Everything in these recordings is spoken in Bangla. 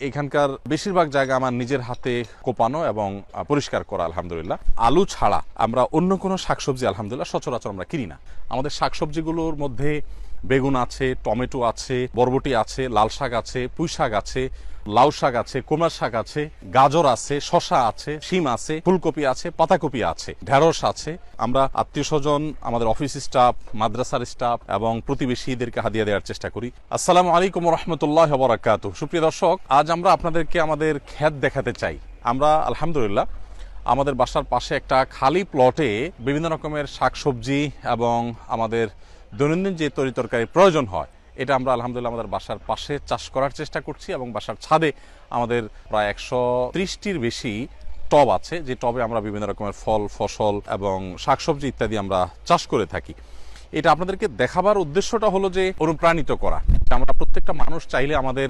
এখানকার বেশিরভাগ জায়গা আমার নিজের হাতে কোপানো এবং পরিষ্কার করা, আলহামদুলিল্লাহ। আলু ছাড়া আমরা অন্য কোনো শাকসবজি, আলহামদুলিল্লাহ, সচরাচর আমরা কিনি না। আমাদের শাকসবজিগুলোর মধ্যে বেগুন আছে, টমেটো আছে, বরবটি আছে, লাল শাক আছে পুঁই শাক আছে লাউ শাক আছে কুমড়া শাক আছে, গাজর আছে শশা আছে, শিম আছে, ফুলকপি আছে, পাতাকপি আছে, ঢেঁড়স আছে। আমরা আত্মীয় স্বজন, আমাদের অফিস স্টাফ, মাদ্রাসার স্টাফ এবং প্রতিবেশীদেরকে হাদিয়া দেওয়ার চেষ্টা করি। আসসালামু আলাইকুম রহমতুল্লাহ বরাকাত সুপ্রিয় দর্শক, আজ আমরা আপনাদেরকে আমাদের ক্ষেত দেখাতে চাই। আমরা, আলহামদুলিল্লাহ, আমাদের বাসার পাশে একটা খালি প্লটে বিভিন্ন রকমের শাকসবজি এবং আমাদের দৈনন্দিন যে তরি তরকারি প্রয়োজন হয় এটা আমরা আলহামদুলিল্লাহ আমাদের বাসার পাশে চাষ করার চেষ্টা করছি এবং বাসার ছাদে আমাদের প্রায় একশো ত্রিশটির বেশি টব আছে। যে টবে আমরা বিভিন্ন রকমের ফল, ফসল এবং শাকসবজি ইত্যাদি আমরা চাষ করে থাকি। এটা আপনাদেরকে দেখাবার উদ্দেশ্যটা হলো যে অনুপ্রাণিত করা। আমরা প্রত্যেকটা মানুষ চাইলে আমাদের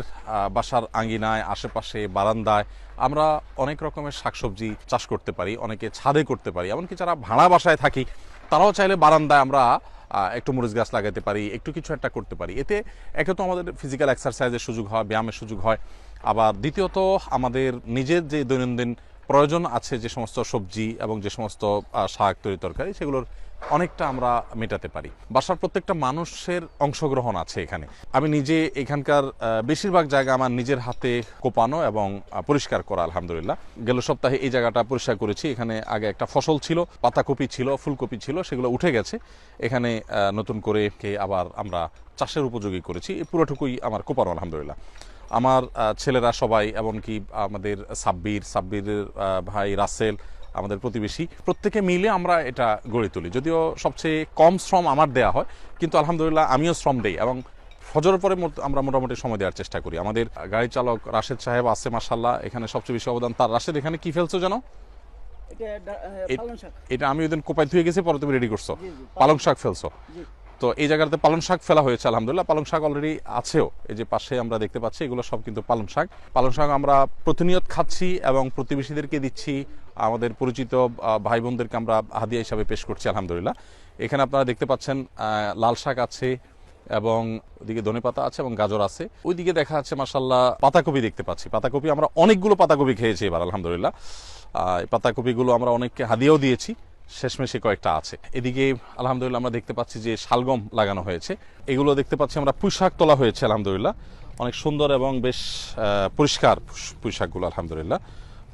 বাসার আঙ্গিনায়, আশেপাশে, বারান্দায় আমরা অনেক রকমের শাকসবজি চাষ করতে পারি, অনেকে ছাদে করতে পারি। এমনকি যারা ভাড়া বাসায় থাকি, তারাও চাইলে বারান্দায় আমরা একটু মরিচ গাছ লাগাতে পারি, একটু কিছু একটা করতে পারি। এতে একে তো আমাদের ফিজিক্যাল এক্সারসাইজের সুযোগ হয়, ব্যায়ামের সুযোগ হয়। আবার দ্বিতীয়ত আমাদের নিজের যে দৈনন্দিন প্রয়োজন আছে যে সমস্ত সবজি এবং যে সমস্ত শাক তরি তরকারি, সেগুলোর অনেকটা আমরা মেটাতে পারি। বাসার প্রত্যেকটা মানুষের অংশগ্রহণ আছে এখানে। আমি নিজে এখানকার বেশিরভাগ জায়গা আমার নিজের হাতে কোপানো এবং পরিষ্কার করা, আলহামদুলিল্লাহ। গেল সপ্তাহে এই জায়গাটা পরিষ্কার করেছি। এখানে আগে একটা ফসল ছিল, পাতাকপি ছিল, ফুলকপি ছিল, সেগুলো উঠে গেছে। এখানে নতুন করে আবার আমরা চাষের উপযোগী করেছি। এই পুরোটুকুই আমার কোপানো, আলহামদুলিল্লাহ। আমার ছেলেরা সবাই এমনকি আমাদের সাব্বির সাব্বিরের ভাই রাসেল আমাদের প্রতিবেশী প্রত্যেকে মিলে আমরা এটা গড়ে তুলি। যদিও সবচেয়ে কম শ্রম আমার দেয়া হয় কিন্তু আলহামদুলিল্লাহ আমিও শ্রম দেই এবং ফজরের পরে আমরা মোটামুটি সময় দেওয়ার চেষ্টা করি। আমাদের গাড়ি চালক রাশেদ সাহেব আছে মাসাল্লাহ এখানে সবচেয়ে বেশি অবদান। তার রাশেদ এখানে কি ফেলছো জানো? এটা আমি ওই দিন কোপাই ধুয়ে গেছি পরে তুমি রেডি করছ। পালং শাক ফেলছো। তো এই জায়গাতে পালং শাক ফেলা হয়েছে, আলহামদুলিল্লাহ। পালং শাক অলরেডি আছেও। এই যে পাশে আমরা দেখতে পাচ্ছি, এগুলো সব কিন্তু পালং শাক। পালং শাক আমরা প্রতিনিয়ত খাচ্ছি এবং প্রতিবেশীদেরকে দিচ্ছি। আমাদের পরিচিত ভাই বোনদেরকে আমরা হাদিয়া হিসাবে পেশ করছি, আলহামদুলিল্লাহ। এখানে আপনারা দেখতে পাচ্ছেন লাল শাক আছে এবং ওদিকে ধনে পাতা আছে এবং গাজর আছে। ওইদিকে দেখা যাচ্ছে মাসাল্লাহ পাতাকপি দেখতে পাচ্ছি। পাতাকপি আমরা অনেকগুলো পাতাকপি খেয়েছি এবার, আলহামদুলিল্লাহ। এই পাতাকপিগুলো আমরা অনেককে হাদিয়াও দিয়েছি। শেষমেশে কয়েকটা আছে। এদিকে আলহামদুলিল্লাহ আমরা দেখতে পাচ্ছি যে শালগম লাগানো হয়েছে। এগুলো দেখতে পাচ্ছি আমরা পুঁশাক তোলা হয়েছে আলহামদুলিল্লাহ। অনেক সুন্দর এবং বেশ পরিষ্কার পুঁইশাকগুলো আলহামদুলিল্লাহ।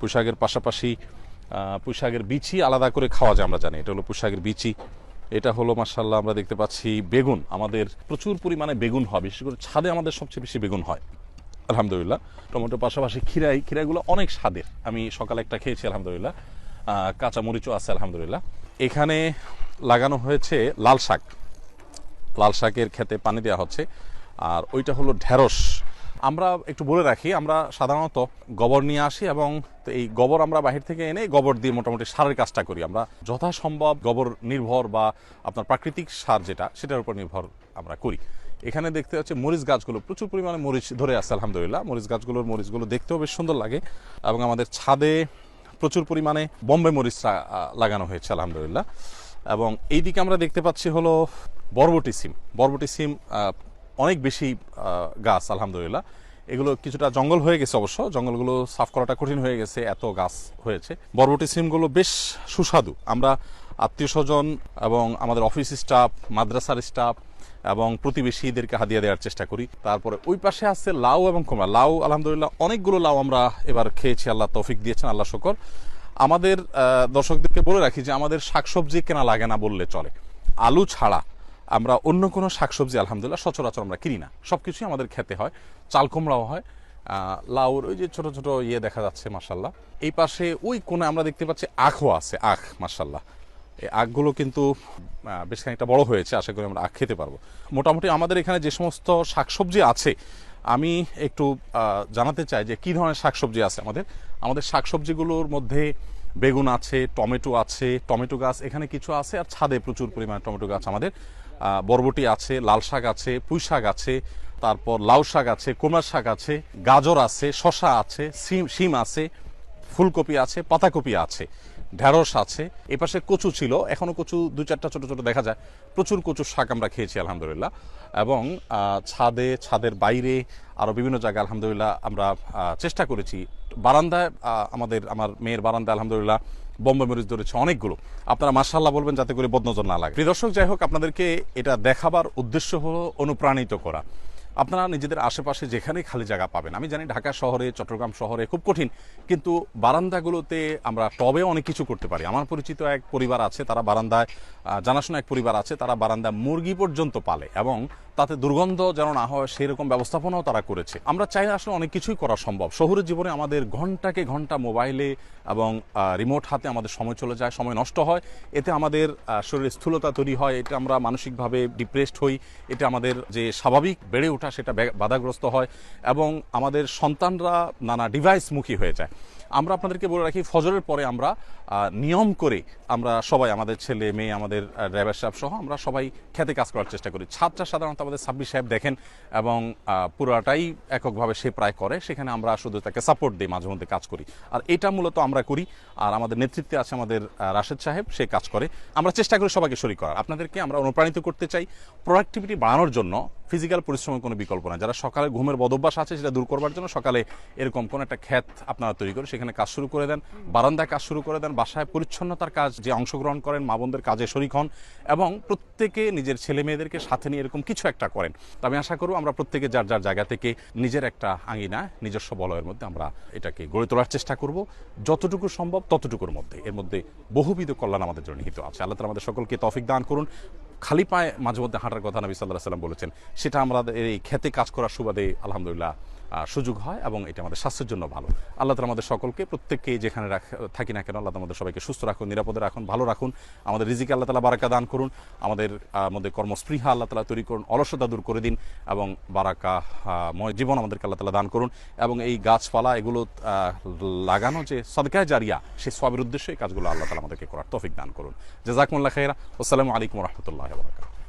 পুঁইশাকের পাশাপাশি আহ, পুঁইশাকের বিচি আলাদা করে খাওয়া যায় আমরা জানি। এটা হলো পুঁইশাকের বিচি। এটা হলো মার্শাল্লাহ আমরা দেখতে পাচ্ছি বেগুন। আমাদের প্রচুর পরিমাণে বেগুন হয়। বিশেষ করে ছাদে আমাদের সবচেয়ে বেশি বেগুন হয়। আলহামদুলিল্লাহ। টমেটোর পাশাপাশি খিরাই খিরাইগুলো অনেক স্বাদের। আমি সকালে একটা খেয়েছি আলহামদুলিল্লাহ। আহ, কাঁচা মরিচও আছে আলহামদুলিল্লাহ। এখানে লাগানো হয়েছে লাল শাক। লাল শাকের খেতে পানি দেওয়া হচ্ছে। আর ওইটা হলো ঢেঁড়স। আমরা একটু বলে রাখি আমরা সাধারণত গোবর নিয়ে আসি এবং এই গোবর আমরা বাহির থেকে এনে গোবর দিয়ে মোটামুটি সারের কাজটা করি। আমরা যথাসম্ভব গোবর নির্ভর বা আপনার প্রাকৃতিক সার যেটা সেটার উপর নির্ভর আমরা করি। এখানে দেখতে হচ্ছে মরিচ গাছগুলো প্রচুর পরিমাণে মরিচ ধরে আছে আলহামদুলিল্লাহ। মরিচ গাছগুলোর মরিচগুলো দেখতেও বেশ সুন্দর লাগে। এবং আমাদের ছাদে প্রচুর পরিমাণে বম্বে মরিচটা আহ, লাগানো হয়েছে আলহামদুলিল্লাহ। এবং এইদিকে আমরা দেখতে পাচ্ছি হলো বরবটি সিম। বরবটি সিম অনেক বেশি গাছ আলহামদুলিল্লাহ। এগুলো কিছুটা জঙ্গল হয়ে গেছে অবশ্য। জঙ্গলগুলো সাফ করাটা কঠিন হয়ে গেছে এত গাছ হয়েছে। বরবটি সিমগুলো বেশ সুস্বাদু। আমরা আত্মীয় স্বজন এবং আমাদের অফিস স্টাফ মাদ্রাসার স্টাফ এবং প্রতিবেশীদেরকে হাদিয়া দেওয়ার চেষ্টা করি। তারপরে ওই পাশে আছে লাউ এবং কুমড়া। লাউ, আলহামদুলিল্লাহ, অনেকগুলো লাউ আমরা এবার খেয়েছি। আল্লাহ তৌফিক দিয়েছেন, আল্লাহ শকর। আমাদের দর্শকদেরকে বলে রাখি যে আমাদের শাকসবজি কেনা লাগে না বললে চলে। আলু ছাড়া আমরা অন্য কোনো শাকসবজি, আলহামদুলিল্লাহ, সচরাচর আমরা কিনি না। সব কিছুই আমাদের খেতে হয়। চাল কুমড়াও হয়। লাউর ওই যে ছোট ছোট ইয়ে দেখা যাচ্ছে মাসাল্লাহ এই পাশে ওই কোণে আমরা দেখতে পাচ্ছি আখও আছে। আখ মাসাল্লাহ এই আখগুলো কিন্তু বেশ খানিকটা বড় হয়েছে, আশা করি আমরা আখ খেতে পারব। মোটামুটি আমাদের এখানে যে সমস্ত শাকসবজি আছে, আমি একটু জানাতে চাই যে কী ধরনের শাকসবজি আছে আমাদের? আমাদের শাকসবজিগুলোর মধ্যে বেগুন আছে, টমেটো আছে, টমেটো গাছ এখানে কিছু আছে, আর ছাদে প্রচুর পরিমাণে টমেটো গাছ আমাদের। বরবটি আছে, লাল শাক আছে, পুঁই শাক আছে, তারপর লাউ শাক আছে কুমড়া শাক আছে, গাজর আছে শশা আছে, সিম সিম আছে, ফুলকপি আছে, পাতাকপি আছে। ঢেঁড়স আছে। এ পাশে কচু ছিল। এখনও কচু দু চারটা ছোট ছোট দেখা যায়। প্রচুর কচুর শাক আমরা খেয়েছি, আলহামদুলিল্লাহ। এবং ছাদে, ছাদের বাইরে আরও বিভিন্ন জায়গায় আলহামদুলিল্লাহ আমরা চেষ্টা করেছি। বারান্দায় আমাদের, আমার মেয়ের বারান্দায় আলহামদুলিল্লাহ বম্বে মরিচ ধরেছে অনেকগুলো। আপনারা মার্শাল্লাহ বলবেন যাতে করে বদনজর না লাগে। প্রিয় দর্শক, যাই হোক, আপনাদেরকে এটা দেখাবার উদ্দেশ্য হলো অনুপ্রাণিত করা। আপনারা নিজেদের আশেপাশে যেখানেই খালি জায়গা পাবেন। আমি জানি ঢাকা শহরে, চট্টগ্রাম শহরে খুব কঠিন, কিন্তু বারান্দাগুলোতে আমরা টবে অনেক কিছু করতে পারি। আমার পরিচিত এক পরিবার আছে, তারা বারান্দায় জানাশোনা এক পরিবার আছে, তারা বারান্দায় মুরগি পর্যন্ত পালে এবং তাতে দুর্গন্ধ যেন না হয় সেরকম ব্যবস্থাপনাও তারা করেছে। আমরা চাইলে আসলে অনেক কিছুই করা সম্ভব। শহুরের জীবনে আমাদের ঘন্টাকে ঘণ্টা মোবাইলে এবং রিমোট হাতে আমাদের সময় চলে যায়, সময় নষ্ট হয়। এতে আমাদের শরীরে স্থূলতা তৈরি হয় এটা আমরা মানসিকভাবে ডিপ্রেসড হই এটা আমাদের যে স্বাভাবিক বেড়ে সেটা ব্যাগ- বাধাগ্রস্ত হয় এবং আমাদের সন্তানরা নানা ডিভাইস মুখী হয়ে যায়। আমরা আপনাদেরকে বলে রাখি, ফজরের পরে আমরা নিয়ম করে আমরা সবাই, আমাদের ছেলে, মেয়ে, আমাদের ড্রাইভার সাহেব সহ আমরা সবাই খেতে কাজ করার চেষ্টা করি। ছাদটা সাধারণত আমাদের সাব্বির সাহেব দেখেন এবং পুরাটাই এককভাবে সে প্রায় করে। সেখানে আমরা শুধু তাকে সাপোর্ট দিই মাঝে মধ্যে কাজ করি। আর এটা মূলত আমরা করি। আর আমাদের নেতৃত্বে আছে আমাদের রাশেদ সাহেব, সে কাজ করে। আমরা চেষ্টা করি সবাইকে শরীর করার। আপনাদেরকে আমরা অনুপ্রাণিত করতে চাই। প্রোডাক্টিভিটি বাড়ানোর জন্য ফিজিক্যাল পরিশ্রমের কোনো বিকল্প না। যারা সকালে ঘুমের বদভ্যাস আছে, সেটা দূর করবার জন্য সকালে এরকম কোনো একটা ক্ষেত আপনারা তৈরি করে সেখানে কাজ শুরু করে দেন, বারান্দায় কাজ শুরু করে দেন, বাসায় পরিচ্ছন্নতার কাজ যে অংশগ্রহণ করেন, মা বোনদের কাজে শরিক হন এবং প্রত্যেকে নিজের ছেলে মেয়েদেরকে সাথে নিয়ে এরকম কিছু একটা করেন। তো আমি আশা করব আমরা প্রত্যেকে যার যার জায়গা থেকে নিজের একটা আঙিনা, নিজস্ব বলয়ের মধ্যে আমরা এটাকে গড়ে তোলার চেষ্টা করব। যতটুকু সম্ভব ততটুকুর মধ্যে। এর মধ্যে বহুবিধ কল্যাণ আমাদের জন্য নিহিত আছে। আল্লাহ তাআলা আমাদের সকলকে তফিক দান করুন। খালি পায়ে মাঝে মধ্যে হাঁটার কথা নবী সাল্লাহ সাল্লাম বলেছেন। সেটা আমরা এই খেতে কাজ করার সুবাদে আলহামদুলিল্লাহ সুযোগ হয় এবং এটা আমাদের স্বাস্থ্যের জন্য ভালো। আল্লাহ তালা আমাদের সকলকে প্রত্যেককে যেখানে রাখ- থাকি না কেন আল্লাহ আমাদের সবাইকে সুস্থ রাখুন, নিরাপদে রাখুন, ভালো রাখুন। আমাদের রিজিকে আল্লাহ তালা বারাকা দান করুন। আমাদের মধ্যে কর্মস্পৃহা আল্লাহ তালা তৈরি করুন, অলসতা দূর করে দিন এবং বারাকা ময় জীবন আমাদেরকে আল্লাহ তালা দান করুন এবং এই গাছপালা, এগুলো লাগানো যে সদকায় জারিয়া সেই সবের উদ্দেশ্যে এই কাজগুলো আল্লাহ তালা আমাদেরকে করার তৌফিক দান করুন। জাজাকুমুল্লাহ খেরা আসসালামু আলাইকুম রহমতুল্লাহ বরাকাত